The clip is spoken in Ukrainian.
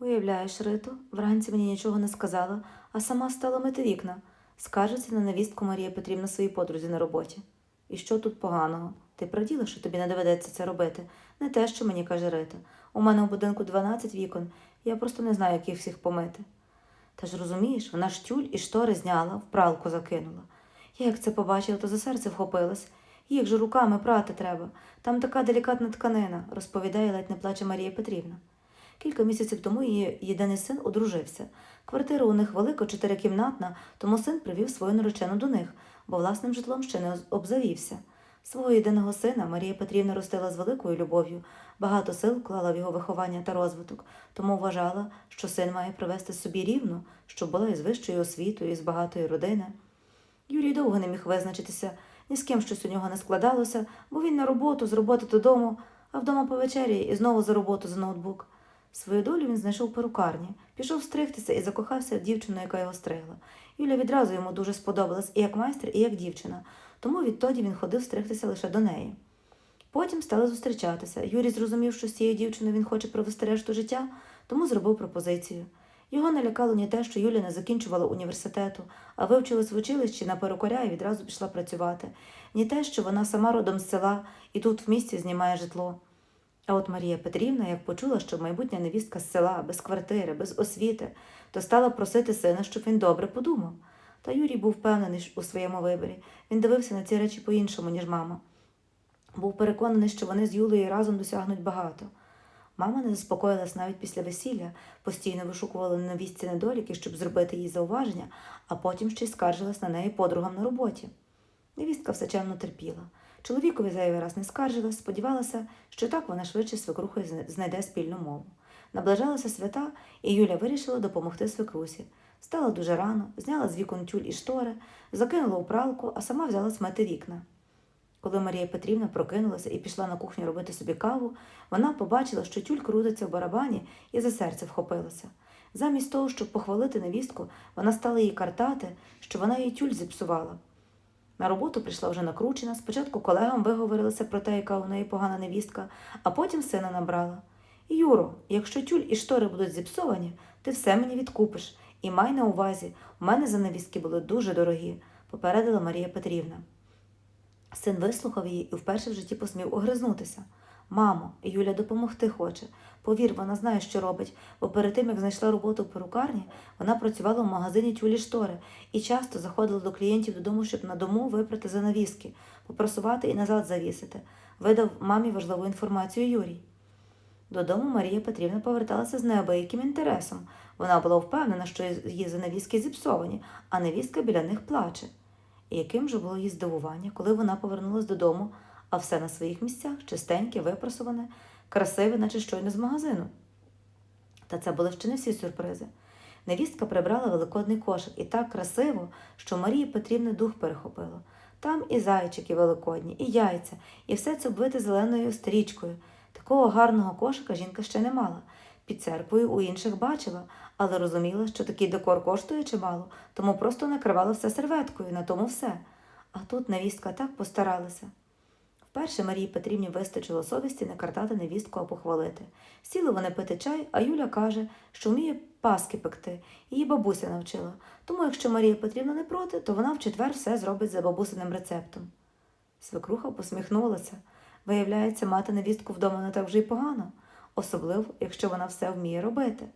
Уявляєш, Рито, вранці мені нічого не сказала, а сама стала мити вікна. Скаржиться на невістку Марія Петрівна своїй подрузі на роботі. І що тут поганого? Ти праділа, що тобі не доведеться це робити. Не те, що мені каже Рита. У мене у будинку 12 вікон, я просто не знаю, як їх всіх помити. Та ж розумієш, вона ж тюль і штори зняла, в пралку закинула. Я як це побачила, то за серце вхопилась. Їх же руками прати треба. Там така делікатна тканина, розповідає ледь не плаче Марія Петрівна. Кілька місяців тому її єдиний син одружився. Квартира у них велика, чотирикімнатна, тому син привів свою наречену до них, бо власним житлом ще не обзавівся. Свого єдиного сина Марія Петрівна ростила з великою любов'ю, багато сил вклала в його виховання та розвиток, тому вважала, що син має привести собі рівну, щоб була із вищою освітою, і з багатої родини. Юрій довго не міг визначитися, ні з ким щось у нього не складалося, бо він на роботу, з роботи додому, а вдома по вечері і знову за роботу за ноутбук. Свою долю він знайшов перукарні, пішов стригтися і закохався в дівчину, яка його стригла. Юля відразу йому дуже сподобалась і як майстер, і як дівчина, тому відтоді він ходив стригтися лише до неї. Потім стали зустрічатися. Юрій зрозумів, що з цією дівчиною він хоче провести решту життя, тому зробив пропозицію. Його не лякало ні те, що Юля не закінчувала університету, а вивчилась в училищі на перукаря і відразу пішла працювати, ні те, що вона сама родом з села і тут в місті знімає житло. А от Марія Петрівна, як почула, що майбутня невістка з села, без квартири, без освіти, то стала просити сина, щоб він добре подумав. Та Юрій був впевнений у своєму виборі. Він дивився на ці речі по-іншому, ніж мама. Був переконаний, що вони з Юлею разом досягнуть багато. Мама не заспокоїлась навіть після весілля, постійно вишукувала невістці недоліки, щоб зробити їй зауваження, а потім ще й скаржилась на неї подругам на роботі. Невістка все чемно терпіла. Чоловікові зайвий раз не скаржилась, сподівалася, що так вона швидше свекрухою знайде спільну мову. Наближалися свята, і Юля вирішила допомогти свекрусі. Встала дуже рано, зняла з вікон тюль і штори, закинула у пралку, а сама взяла смити вікна. Коли Марія Петрівна прокинулася і пішла на кухню робити собі каву, вона побачила, що тюль крутиться в барабані і за серце вхопилася. Замість того, щоб похвалити невістку, вона стала їй картати, що вона їй тюль зіпсувала. На роботу прийшла вже накручена. Спочатку колегам виговорилася про те, яка у неї погана невістка, а потім сина набрала. Юро, якщо тюль і штори будуть зіпсовані, ти все мені відкупиш. І май на увазі, у мене за невістки були дуже дорогі, попередила Марія Петрівна. Син вислухав її і вперше в житті посмів огризнутися. Мамо, Юля допомогти хоче. Повір, вона знає, що робить, бо перед тим, як знайшла роботу в перукарні, вона працювала в магазині тюлі штори і часто заходила до клієнтів додому, щоб на дому випрати занавіски, попросувати і назад завісити. Видав мамі важливу інформацію Юрій. Додому Марія Петрівна поверталася з неабияким інтересом. Вона була впевнена, що її занавіски зіпсовані, а невістка біля них плаче. І яким же було її здивування, коли вона повернулась додому, а все на своїх місцях, чистеньке, випросуване, красиве, наче щойно з магазину. Та це були ще не всі сюрпризи. Невістка прибрала великодний кошик і так красиво, що Марії Петрівни дух перехопило. Там і зайчики великодні, і яйця, і все це обвите зеленою стрічкою. Такого гарного кошика жінка ще не мала. Під церквою у інших бачила, але розуміла, що такий декор коштує чимало, тому просто накривала все серветкою, на тому все. А тут невістка так постаралася. Вперше Марії Петрівні вистачило совісті не картати невістку, а похвалити. Сіли вони пити чай, а Юля каже, що вміє паски пекти. Її бабуся навчила. Тому, якщо Марія Петрівна не проти, то вона в четвер все зробить за бабусиним рецептом. Свекруха посміхнулася. Виявляється, мати невістку вдома не так вже й погано, особливо, якщо вона все вміє робити.